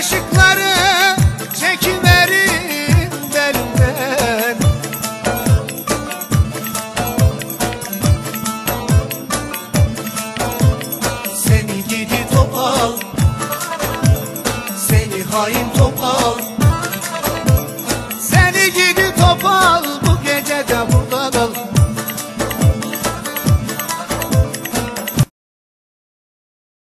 Kaşıkları çekiverim belimden Seni gidi topal Seni hain topal. Seni gidi topal